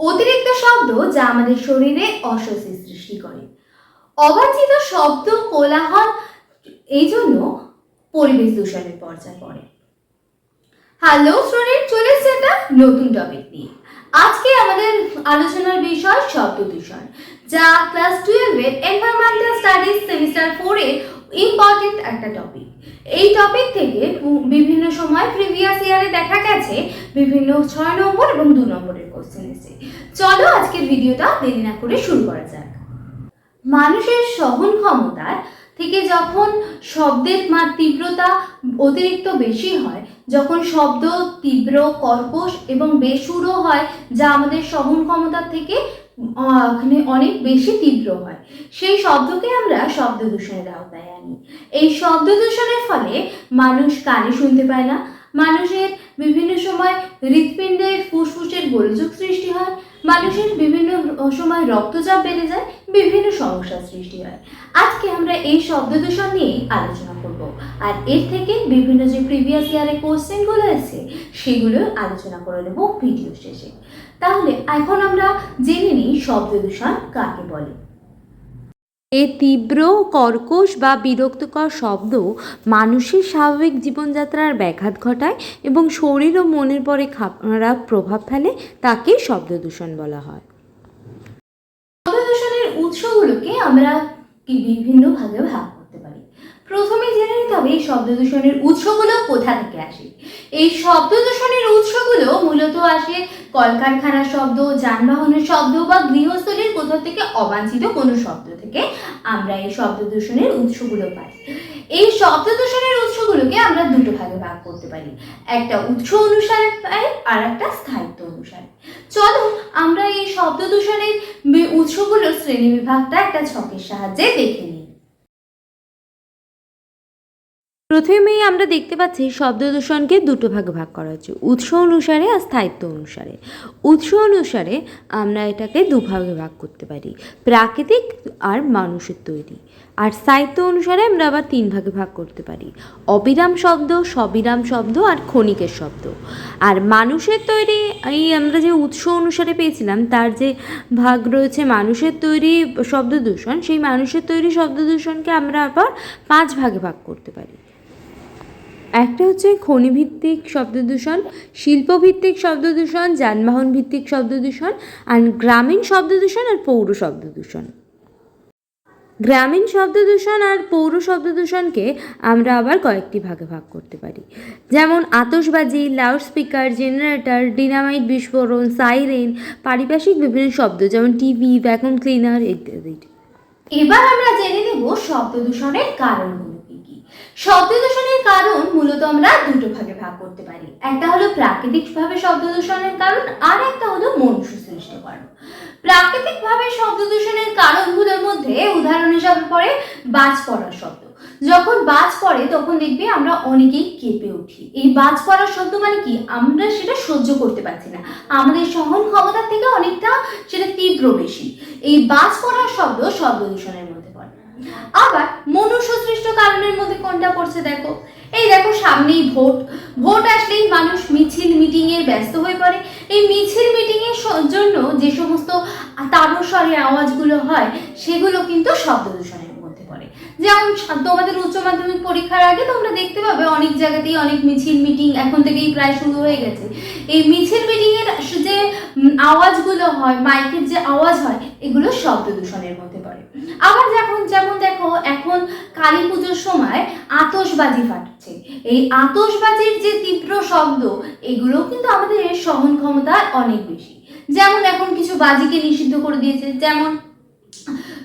অতিরিক্ত শব্দ যা আমাদের শরীরে অস্বস্তি সৃষ্টি করে। অবাঞ্ছিত শব্দ কোলাহল এই জন্য পরিবেশ দূষণের পর্যায়ে পড়ে। হ্যালো স্টুডেন্ট চলে এসেছে একটা নতুন টপিক নিয়ে। আজকে আমাদের আলোচনার বিষয় শব্দ দূষণ, যা ক্লাস টুয়েলভের এনভায়রনমেন্টাল স্টাডিজ সেমিস্টার ফোরে ইম্পর্টেন্ট একটা টপিক এই টপিক থেকে বিভিন্ন সময় প্রিভিয়াস ইয়ারে দেখা গেছে বিভিন্ন ছয় নম্বর এবং দু নম্বরের কোশ্চেন এসে চলো আজকের ভিডিওটা দেরি না করে শুরু করা যাক। মানুষের সহন ক্ষমতার থেকে যখন শব্দের মা, তীব্রতা অতিরিক্ত বেশি হয়, যখন শব্দ তীব্র, কর্কশ এবং বেসুরও হয়, যা আমাদের সহন ক্ষমতার থেকে অনেক বেশি তীব্র হয়। সেই শব্দকে আমরা শব্দ দূষণের আওতায় আনি। এই শব্দ দূষণের ফলে মানুষ কানে শুনতে পায় না। মানুষের বিভিন্ন সময় হৃৎপিণ্ডের ফুসফুসের গোলযোগ সৃষ্টি হয়। মানুষের বিভিন্ন সময় রক্তচাপ বেড়ে যায়, বিভিন্ন সমস্যার সৃষ্টি হয়। আজকে আমরা এই শব্দ দূষণ নিয়েই আলোচনা করব। আর এর থেকে বিভিন্ন যে প্রিভিয়াস ইয়ারে কোশ্চেনগুলো আছে, সেগুলো আলোচনা করে নেব ভিডিও শেষে। তাহলে এখন আমরা জেনে নিই শব্দ দূষণ কাকে বলে। এ তীব্র কর্কশ বা বিরক্তকর শব্দ মানুষের স্বাভাবিক জীবনযাত্রার ব্যাঘাত ঘটায় এবং শরীর ও মনের পরে খারাপ প্রভাব ফেলে তাকে শব্দ দূষণ বলা হয়। শব্দ দূষণের উৎসগুলোকে আমরা কি বিভিন্ন ভাগে ভাগ প্রথমে জেনে নিতে হবে এই শব্দ দূষণের উৎসগুলো কোথা থেকে আসে। এই শব্দ দূষণের উৎসগুলো মূলত আসে কলকারখানার শব্দ, যানবাহনের শব্দ বা গৃহস্থলীর কোথাও থেকে অবাঞ্ছিত কোনো শব্দ থেকে আমরা এই শব্দ দূষণের উৎসগুলো পাই। এই শব্দ দূষণের উৎসগুলোকে আমরা দুটো ভাগে ভাগ করতে পারি। একটা উৎস অনুসারে পাই আর একটা স্থায়িত্ব অনুসারে। চলো আমরা এই শব্দ দূষণের উৎসগুলোর শ্রেণি বিভাগটা একটা ছকের সাহায্যে দেখে নিই। প্রথমেই আমরা দেখতে পাচ্ছি শব্দ দূষণকে দুটো ভাগে ভাগ করা হচ্ছে, উৎস অনুসারে আর স্থায়িত্ব অনুসারে। উৎস অনুসারে আমরা এটাকে দুভাগে ভাগ করতে পারি, প্রাকৃতিক আর মানুষের তৈরি। আর সাহিত্য অনুসারে আমরা আবার তিন ভাগে ভাগ করতে পারি, অবিরাম শব্দ, সবিরাম শব্দ আর ক্ষণিকের শব্দ। আর মানুষের তৈরি, এই আমরা যে উৎস অনুসারে পেয়েছিলাম, তার যে ভাগ রয়েছে মানুষের তৈরি শব্দ দূষণ, সেই মানুষের তৈরি শব্দ দূষণকে আমরা আবার পাঁচ ভাগে ভাগ করতে পারি। একটা হচ্ছে খনিভিত্তিক শব্দ দূষণ শিল্পভিত্তিক শব্দ দূষণ যানবাহন ভিত্তিক শব্দ দূষণ আর গ্রামীণ শব্দ দূষণ আর পৌর শব্দ দূষণ গ্রামীণ শব্দ দূষণ আর পৌর শব্দ দূষণকে আমরা আবার কয়েকটি ভাগে ভাগ করতে পারি। যেমন আতশবাজি লাউডস্পিকার জেনারেটর ডিনামাইট বিস্ফোরণ সাইরেন পারিপার্শ্বিক বিভিন্ন শব্দ যেমন টিভি ভ্যাকুম ক্লিনার ইত্যাদি। এবার আমরা জেনে নেব শব্দ দূষণের কারণগুলো। শব্দ দূষণের কারণ মূলত আমরা দুটো ভাগে ভাগ করতে পারি। একটা হলো প্রাকৃতিকভাবে শব্দ দূষণের কারণ, আর একটা হলো মনুষ্য সৃষ্ট কারণ প্রাকৃতিকভাবে শব্দ দূষণের কারণগুলোর মধ্যে উদাহরণ হিসাবে পড়ে বাজ পড়ার শব্দ। যখন বাজ পড়ে, তখন দেখবে আমরা অনেকেই কেঁপে উঠি। এই বাজ পড়ার শব্দ মানে কি? আমরা সেটা সহ্য করতে পারছি না। আমাদের সহন ক্ষমতার থেকে অনেকটা সেটা তীব্র বেশি। এই বাজ পড়ার শব্দ শব্দ দূষণের মধ্যে। আবার মনুষ্য সৃষ্ট কারণের মধ্যে কোনটা পড়ছে দেখো? এই দেখো সামনেই ভোট। ভোট আসলেই মানুষ মিছিল মিটিং এ ব্যস্ত হয়ে পড়ে। এই মিছিল মিটিং এর জন্য যে সমস্ত তারস্বরে আওয়াজগুলো হয়, সেগুলো কিন্তু শব্দ দূষণের যেমন তোমাদের উচ্চ মাধ্যমিক পরীক্ষার আগে তোমরা দেখতে পাবে অনেক জায়গাতেই অনেক মিছিল মিটিং, এখন থেকেই প্রায় শুরু হয়ে গেছে। এই মিছিল মিটিং এর যে আওয়াজগুলো হয়, মাইকের যে আওয়াজ হয়, এগুলো শব্দ দূষণের মধ্যে পড়ে। আবার যখন যেমন দেখো, এখন কালী পুজোর সময় আতশবাজি ফাটছে। এই আতশবাজির যে তীব্র শব্দ এগুলো কিন্তু আমাদের সহন ক্ষমতা অনেক বেশি। যেমন এখন কিছু বাজিকে নিষিদ্ধ করে দিয়েছে, যেমন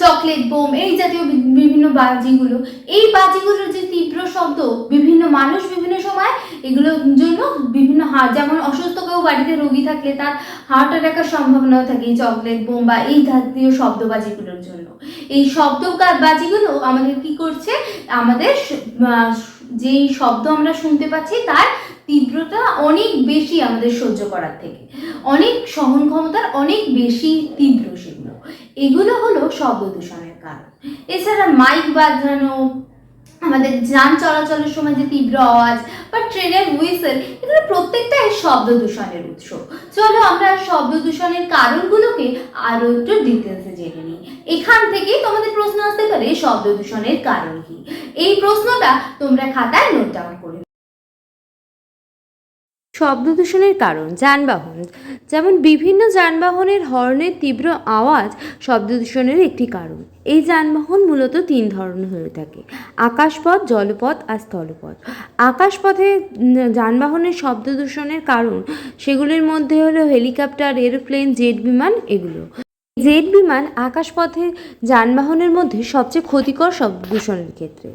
চকলেট, বোম, এই জাতীয় বিভিন্ন বাজিগুলো। এই বাজিগুলোর যে তীব্র শব্দ, বিভিন্ন মানুষ বিভিন্ন সময় এগুলোর জন্য বিভিন্ন হার্ট যেমন অসুস্থ কেউ বাড়িতে রোগী থাকলে তার হার্ট অ্যাটাকের সম্ভাবনাও থাকে এই চকলেট, বোম বা এই জাতীয় শব্দবাজিগুলোর জন্য। এই শব্দ বাজিগুলো আমাদের কি করছে? আমাদের যেই শব্দ আমরা শুনতে পাচ্ছি তার তীব্রতা অনেক বেশি আমাদের সহ্য করার থেকে। অনেক সহন ক্ষমতার অনেক বেশি তীব্র সেগুলো। এগুলো হলো শব্দ দূষণের কারণ। এছাড়া মাইক বাজানো, আমাদের যান চলাচলের সময় যে তীব্র আওয়াজ বা ট্রেনের হুইসেল, এগুলো প্রত্যেকটাই শব্দ দূষণের উৎস। চলো আমরা শব্দ দূষণের কারণগুলোকে আরও একটু ডিটেলসে জেনে নিই। এখান থেকেই তোমাদের প্রশ্ন আসতে পারে শব্দ দূষণের কারণ কি? এই প্রশ্নটা তোমরা খাতায় নোট ডাউন করে শব্দ দূষণের কারণ, যানবাহন। যেমন বিভিন্ন যানবাহনের হর্নের তীব্র আওয়াজ শব্দ দূষণের একটি কারণ। এই যানবাহন মূলত তিন ধরনের হয়ে থাকে, আকাশপথ, জলপথ আর স্থলপথ। আকাশপথে যানবাহনের শব্দ দূষণের কারণ সেগুলির মধ্যে হলো হেলিকপ্টার, এরোপ্লেন, জেট বিমান এগুলো। জেট বিমান আকাশপথে যানবাহনের মধ্যে সবচেয়ে ক্ষতিকর শব্দ দূষণের ক্ষেত্রে।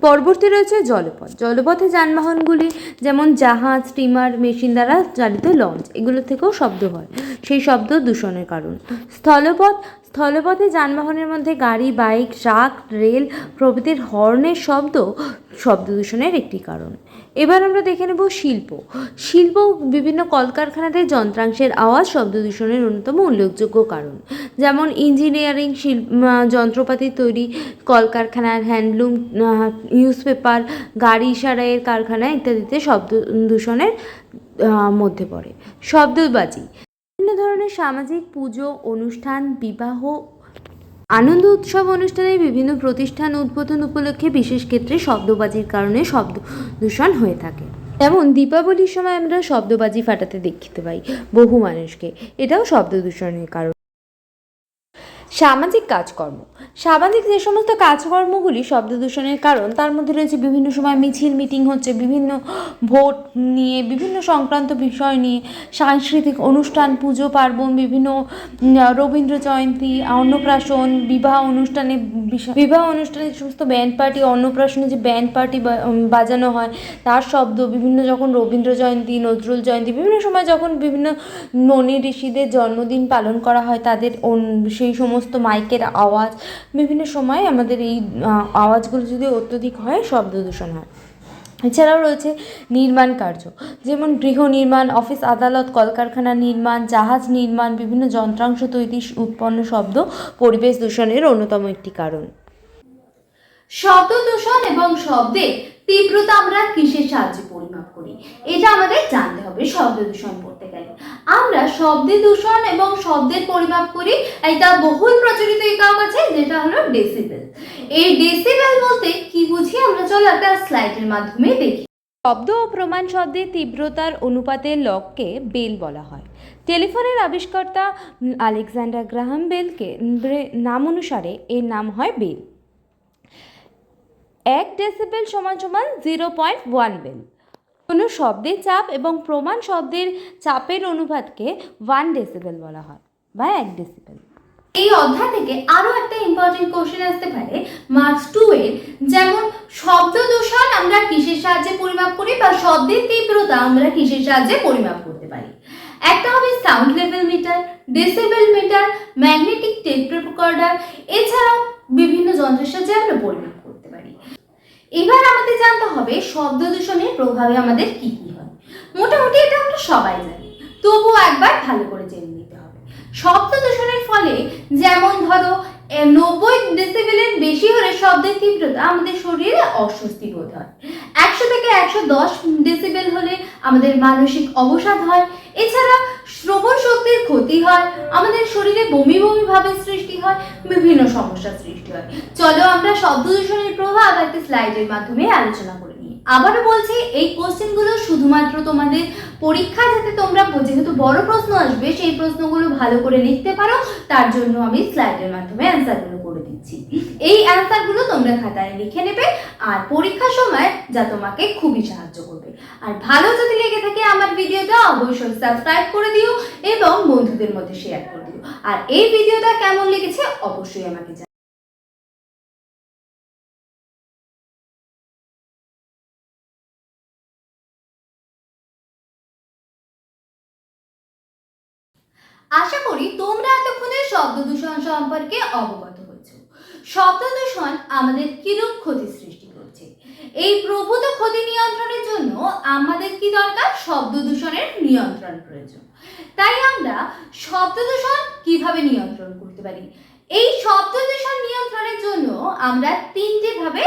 পরবর্তী রয়েছে জলপথ। জলপথে যানবাহনগুলি যেমন জাহাজ স্টিমার মেশিন দ্বারা চালিত লঞ্চ এগুলো থেকেও শব্দ হয়। সেই শব্দ দূষণের কারণ। স্থলপথ স্থলপথে যানবাহনের মধ্যে গাড়ি, বাইক, ট্রাক, রেল প্রভৃতির হর্নের শব্দ শব্দ দূষণের একটি কারণ। এবার আমরা দেখে নেব শিল্প। শিল্প বিভিন্ন কলকারখানাতে যন্ত্রাংশের আওয়াজ শব্দ দূষণের অন্যতম উল্লেখযোগ্য কারণ। যেমন ইঞ্জিনিয়ারিং শিল্প যন্ত্রপাতি তৈরি, কলকারখানার হ্যান্ডলুম নিউজ পেপার গাড়ি সারাইয়ের কারখানা ইত্যাদিতে শব্দ দূষণের মধ্যে পড়ে। শব্দবাজি। বিভিন্ন ধরনের সামাজিক পুজো, অনুষ্ঠান, বিবাহ, আনন্দ উৎসব অনুষ্ঠানে বিভিন্ন প্রতিষ্ঠান উদ্বোধন উপলক্ষে বিশেষ ক্ষেত্রে শব্দবাজির কারণে শব্দ দূষণ হয়ে থাকে। যেমন দীপাবলির সময় আমরা শব্দবাজি ফাটাতে দেখতে পাই বহু মানুষকে। এটাও শব্দ দূষণের কারণ। সামাজিক কাজকর্ম। সামাজিক যে সমস্ত কাজকর্মগুলি শব্দ দূষণের কারণ, তার মধ্যে রয়েছে বিভিন্ন সময় মিছিল, মিটিং হচ্ছে, বিভিন্ন ভোট নিয়ে, বিভিন্ন সংক্রান্ত বিষয় নিয়ে, সাংস্কৃতিক অনুষ্ঠান, পুজো পার্বণ, বিভিন্ন রবীন্দ্র জয়ন্তী, অন্নপ্রাশন, বিবাহ অনুষ্ঠানে বিবাহ অনুষ্ঠানে যে সমস্ত ব্যান্ড পার্টি অন্নপ্রাশনে যে ব্যান্ড পার্টি বাজানো হয়, তার শব্দ, বিভিন্ন যখন রবীন্দ্র জয়ন্তী, নজরুল জয়ন্তী, বিভিন্ন সময় যখন বিভিন্ন মনি ঋষিদের জন্মদিন পালন করা হয়, তাদের সেই সমস্ত মাইকের আওয়াজ, বিভিন্ন সময় আমাদের এই আওয়াজগুলো যদি অত্যধিক হয়, শব্দ দূষণ হয়। এছাড়াও রয়েছে নির্মাণ কার্য, যেমন গৃহ নির্মাণ, অফিস আদালত, কলকারখানা নির্মাণ, জাহাজ নির্মাণ, বিভিন্ন যন্ত্রাংশ তৈরি, উৎপন্ন শব্দ, পরিবেশ দূষণের অন্যতম একটি কারণ। শব্দ দূষণ এবং শব্দের তীব্রতা আমরা কিসের সাহায্যে পরিমাপ করি? এটা আমাদের জানতে হবে, শব্দ দূষণ করতে গেলে। আমরা শব্দ দূষণ এবং শব্দের পরিমাপ করি একটা বহুল প্রচলিত একক আছে, যেটা হলো ডেসিবেল এই ডেসিবেল বলতে কি বুঝি আমরা চলো একটা স্লাইডের মাধ্যমে দেখি। শব্দ ও প্রমাণ শব্দের তীব্রতার অনুপাতের লককে বেল বলা হয়। টেলিফোনের আবিষ্কর্তা আলেকজান্ডার গ্রাহাম বেলকে নাম অনুসারে এর নাম হয় বেল। এক ডেসিবেল সমান সমান জিরো পয়েন্ট ওয়ান বেল কোনো শব্দের চাপ এবং প্রমাণ শব্দের চাপের অনুপাতকে ওয়ান ডেসিবেল বলা হয় বা এক ডেসিবেল এই অধ্যায় থেকে আরও একটা ইম্পর্টেন্ট কোশ্চেন আসতে পারে মার্কস টু এর, যেমন শব্দ দূষণ আমরা কিসের সাহায্যে পরিমাপ করি বা শব্দের তীব্রতা আমরা কিসের সাহায্যে পরিমাপ করতে পারি? একটা হবে sound level meter decibel meter magnetic tape recorder এছাড়াও বিভিন্ন যন্ত্রের সাহায্যে আমরা পরিমাপ এবার আমাদের জানতে হবে শব্দ দূষণের প্রভাবে আমাদের কি কি হয়। মোটামুটি এটা আমরা সবাই জানি। তবুও একবার ভালো করে জেনে নিতে হবে। শব্দ দূষণের ফলে যেমন ধরো নব্বই ডেসিবেলের বেশি হলে শব্দের তীব্রতা আমাদের শরীরে অস্বস্তি বোধ হয়। একশো থেকে একশো দশ ডেসিবেল হলে আমাদের মানসিক অবসাদ হয়। এছাড়া শ্রবণ শক্তির ক্ষতি হয়, আমাদের শরীরে বমি বমি ভাবের সৃষ্টি হয়, বিভিন্ন সমস্যার সৃষ্টি হয়। চলো আমরা শব্দ দূষণের প্রভাব একটা স্লাইডের মাধ্যমে আলোচনা করে আবারও বলছি, এই কোশ্চেনগুলো শুধুমাত্র তোমাদের পরীক্ষা যাতে তোমরা যেহেতু বড় প্রশ্ন আসবে, সেই প্রশ্নগুলো ভালো করে লিখতে পারো, তার জন্য আমি স্লাইডের মাধ্যমে অ্যান্সার দিচ্ছি। এই অ্যান্সারগুলো তোমরা খাতায় লিখে নেবে আর পরীক্ষার সময় যা তোমাকে খুবই সাহায্য করবে। আর ভালো যদি লেগে থাকে আমার ভিডিওটা, অবশ্যই সাবস্ক্রাইব করে দিও এবং বন্ধুদের মধ্যে শেয়ার করে দিও। আর এই ভিডিওটা কেমন লেগেছে, অবশ্যই আমাকে জানাও। আশা করি তোমরা এতক্ষণে শব্দ দূষণ সম্পর্কে অবগত হয়েছো শব্দ দূষণ আমাদের কিরূপ ক্ষতি সৃষ্টি করছে? এই প্রভূত ক্ষতি নিয়ন্ত্রণের জন্য আমাদের কি দরকার? শব্দ দূষণের নিয়ন্ত্রণ প্রয়োজন। তাই আমরা শব্দ দূষণ কীভাবে নিয়ন্ত্রণ করতে পারি? এই শব্দ দূষণ নিয়ন্ত্রণের জন্য আমরা তিনটে ভাবে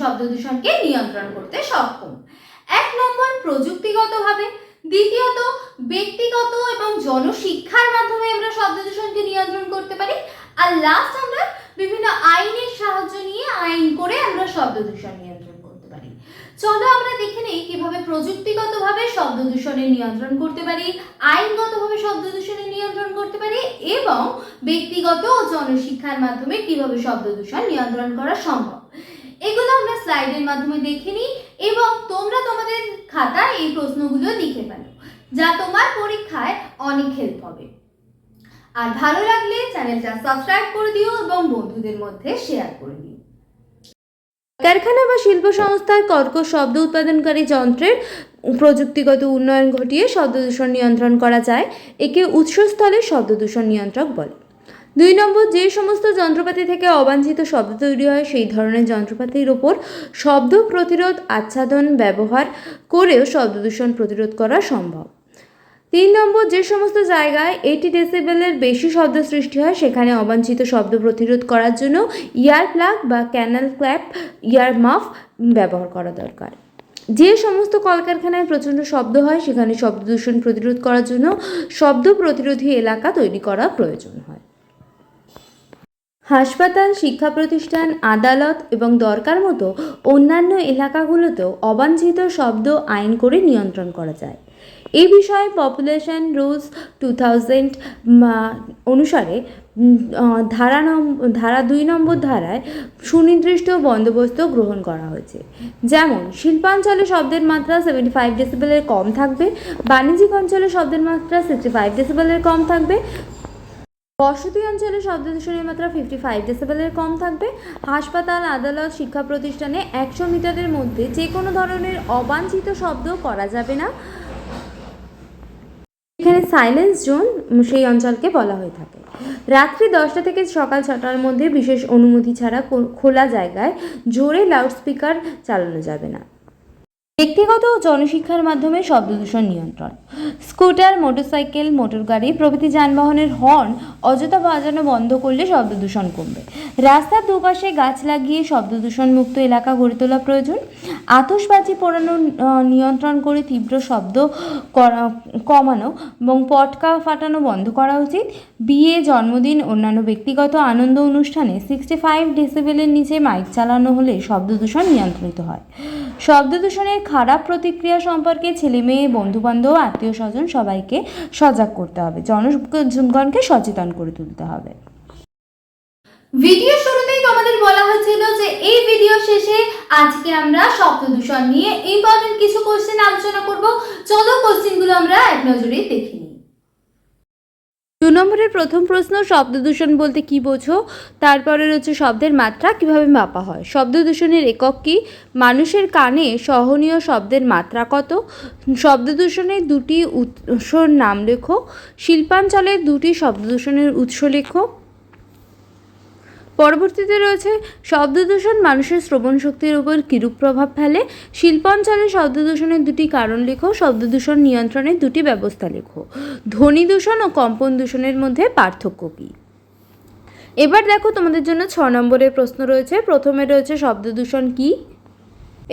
শব্দ দূষণকে নিয়ন্ত্রণ করতে সক্ষম। এক নম্বর প্রযুক্তিগতভাবে, দ্বিতীয়ত ব্যক্তিগত এবং জনশিক্ষার মাধ্যমে আমরা শব্দ দূষণকে নিয়ন্ত্রণ করতে পারি। আর লাস্ট আমরা বিভিন্ন আইনের সাহায্য নিয়ে আইন করে আমরা শব্দ দূষণ নিয়ন্ত্রণ করতে পারি। চলো আমরা দেখে নিই কীভাবে প্রযুক্তিগতভাবে শব্দ দূষণের নিয়ন্ত্রণ করতে পারি, আইনগতভাবে শব্দ দূষণের নিয়ন্ত্রণ করতে পারি এবং ব্যক্তিগত ও জনশিক্ষার মাধ্যমে কীভাবে শব্দ দূষণ নিয়ন্ত্রণ করা সম্ভব। এগুলো আমরা স্লাইডের মাধ্যমে দেখে নিই এবং তোমরা তোমাদের খাতায় এই প্রশ্নগুলো লিখে ফেলো, যা তোমার পরীক্ষায় অনেক হেল্প হবে। আর ভালো লাগলে চ্যানেলটা সাবস্ক্রাইব করে দিও এবং বন্ধুদের মধ্যে শেয়ার করে দিও। কারখানা বা শিল্প সংস্থার কর্কশ শব্দ উৎপাদনকারী যন্ত্রের প্রযুক্তিগত উন্নয়ন ঘটিয়ে শব্দ দূষণ নিয়ন্ত্রণ করা যায়, একে উৎসস্থলে শব্দ দূষণ নিয়ন্ত্রক বলে। দুই নম্বর, যে সমস্ত যন্ত্রপাতি থেকে অবাঞ্ছিত শব্দ তৈরি হয়, সেই ধরনের যন্ত্রপাতির ওপর শব্দ প্রতিরোধ, আচ্ছাদন, ব্যবহার করেও শব্দ দূষণ প্রতিরোধ করা সম্ভব। তিন নম্বর, যে সমস্ত জায়গায় এইটি ডেসিবেলের বেশি শব্দ সৃষ্টি হয়, সেখানে অবাঞ্ছিত শব্দ প্রতিরোধ করার জন্য ইয়ার প্লাগ বা ক্যানাল ক্ল্যাপ ইয়ার মাফ ব্যবহার করা দরকার। যে সমস্ত কলকারখানায় প্রচণ্ড শব্দ হয়, সেখানে শব্দ দূষণ প্রতিরোধ করার জন্য শব্দ প্রতিরোধী এলাকা তৈরি করা প্রয়োজন হয়। হাসপাতাল, শিক্ষা প্রতিষ্ঠান, আদালত এবং দরকার মতো অন্যান্য এলাকাগুলোতেও অবাঞ্ছিত শব্দ আইন করে নিয়ন্ত্রণ করা যায়। এই বিষয়ে পপুলেশন রুলস টু থাউজেন্ড অনুসারে ধারা ধারা দুই নম্বর ধারায় সুনির্দিষ্ট বন্দোবস্ত গ্রহণ করা হয়েছে। যেমন, শিল্পাঞ্চলে শব্দের মাত্রা সেভেন্টি ফাইভ ডেসিবেলের কম থাকবে, বাণিজ্যিক অঞ্চলে শব্দের মাত্রা সিক্সটি ফাইভ ডেসিবেলের কম থাকবে, বসতি অঞ্চলে শব্দ দূষণের মাত্রা ফিফটি ফাইভ ডেসিবেলের কম থাকবে, হাসপাতাল, আদালত, শিক্ষা প্রতিষ্ঠানে একশো মিটারের মধ্যে যে কোনো ধরনের অবাঞ্ছিত শব্দ করা যাবে না। এখানে সাইলেন্স জোন সেই অঞ্চলকে বলা হয়ে থাকে। রাত্রি দশটা থেকে সকাল ছটার মধ্যে বিশেষ অনুমতি ছাড়া খোলা জায়গায় জোরে লাউডস্পিকার চালানো যাবে না। ব্যক্তিগত ও জনশিক্ষার মাধ্যমে শব্দদূষণ নিয়ন্ত্রণ। স্কুটার, মোটরসাইকেল মোটর গাড়ি প্রভৃতি যানবাহনের হর্ন অযথা বাজানো বন্ধ করলে শব্দদূষণ কমবে। রাস্তার দুপাশে গাছ লাগিয়ে শব্দ দূষণ মুক্ত এলাকা গড়ে তোলা প্রয়োজন। আতশবাজি পোড়ানো নিয়ন্ত্রণ করে তীব্র শব্দ কমানো এবং পটকা ফাটানো বন্ধ করা উচিত। বিয়ে, জন্মদিন, অন্যান্য ব্যক্তিগত আনন্দ অনুষ্ঠানে সিক্সটি ফাইভ ডেসিবেলের নিচে মাইক চালানো হলে শব্দদূষণ নিয়ন্ত্রিত হয়। শব্দ দূষণের খারাপ প্রতিক্রিয়া সম্পর্কে ছেলে মেয়ে, বন্ধুবান্ধব, আত্মীয় স্বজন সবাইকে সজাগ করতে হবে। জনগণকে সচেতন করে তুলতে হবে। ভিডিও শুরুতেই তোমাদের বলা হয়েছিল যে এই ভিডিও শেষে আজকে আমরা শব্দ দূষণ নিয়ে ইম্পর্টেন্ট কিছু কোশ্চেন আলোচনা করব। চলো কোশ্চেনগুলো আমরা এক নজরে দেখে নিই। দু নম্বরের প্রথম প্রশ্ন, শব্দ দূষণ বলতে কি বোঝো? তারপরে রয়েছে শব্দের মাত্রা কীভাবে মাপা হয়? শব্দ দূষণের একক কি? মানুষের কানে সহনীয় শব্দের মাত্রা কত? শব্দ দূষণের দুটি উৎসর নাম লেখো। শিল্পাঞ্চলের দুটি শব্দ দূষণের উৎস লেখো। পরবর্তীতে রয়েছে শব্দ দূষণ মানুষের শ্রবণ শক্তির উপর কিরূপ প্রভাব ফেলে। শিল্পাঞ্চলে শব্দ দূষণের দুটি কারণ লেখো শব্দ দূষণ নিয়ন্ত্রণের দুটি ব্যবস্থা লেখো। ধ্বনি দূষণ ও কম্পন দূষণের মধ্যে পার্থক্য কী? এবার দেখো তোমাদের জন্য ছ নম্বরের প্রশ্ন রয়েছে। প্রথমে রয়েছে শব্দ দূষণ কী?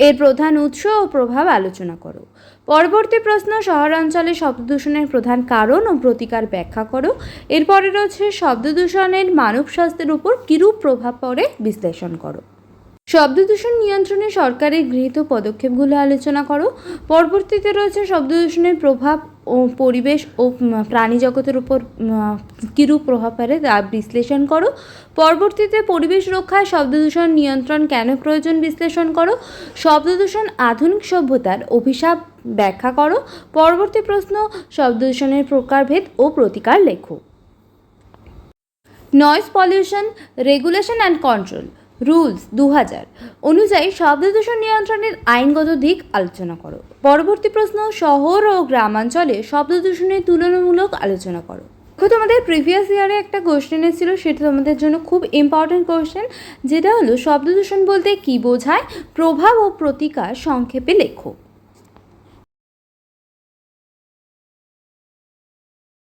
এর প্রধান উৎস ও প্রভাব আলোচনা করো। পরবর্তী প্রশ্ন, শহরাঞ্চলে শব্দ দূষণের প্রধান কারণ ও প্রতিকার ব্যাখ্যা করো। এরপরে রয়েছে, শব্দ দূষণের মানব স্বাস্থ্যের উপর কিরূপ প্রভাব পড়ে বিশ্লেষণ করো। শব্দ দূষণ নিয়ন্ত্রণে সরকারের গৃহীত পদক্ষেপগুলো আলোচনা করো। পরবর্তীতে রয়েছে, শব্দ দূষণের প্রভাব ও পরিবেশ ও প্রাণী জগতের উপর কিরূপ প্রভাব ফেলে তা বিশ্লেষণ করো। পরবর্তীতে পরিবেশ রক্ষায় শব্দ দূষণ নিয়ন্ত্রণ কেন প্রয়োজন বিশ্লেষণ করো। শব্দ দূষণ আধুনিক সভ্যতার অভিশাপ ব্যাখ্যা করো। পরবর্তী প্রশ্ন শব্দ দূষণের প্রকারভেদ ও প্রতিকার লেখো। Noise pollution regulation and control rules দু হাজার অনুযায়ী শব্দ দূষণ নিয়ন্ত্রণের আইনগত দিক আলোচনা করো। পরবর্তী প্রশ্ন, শহর ও গ্রামাঞ্চলে শব্দ দূষণের তুলনামূলক আলোচনা করো। দেখো, তোমাদের প্রিভিয়াস ইয়ারে একটা কোশ্চেন এসেছিল, সেটা তোমাদের জন্য খুব ইম্পর্টেন্ট কোশ্চেন যেটা হলো শব্দ দূষণ বলতে কী বোঝায়? প্রভাব ও প্রতিকার সংক্ষেপে লেখো।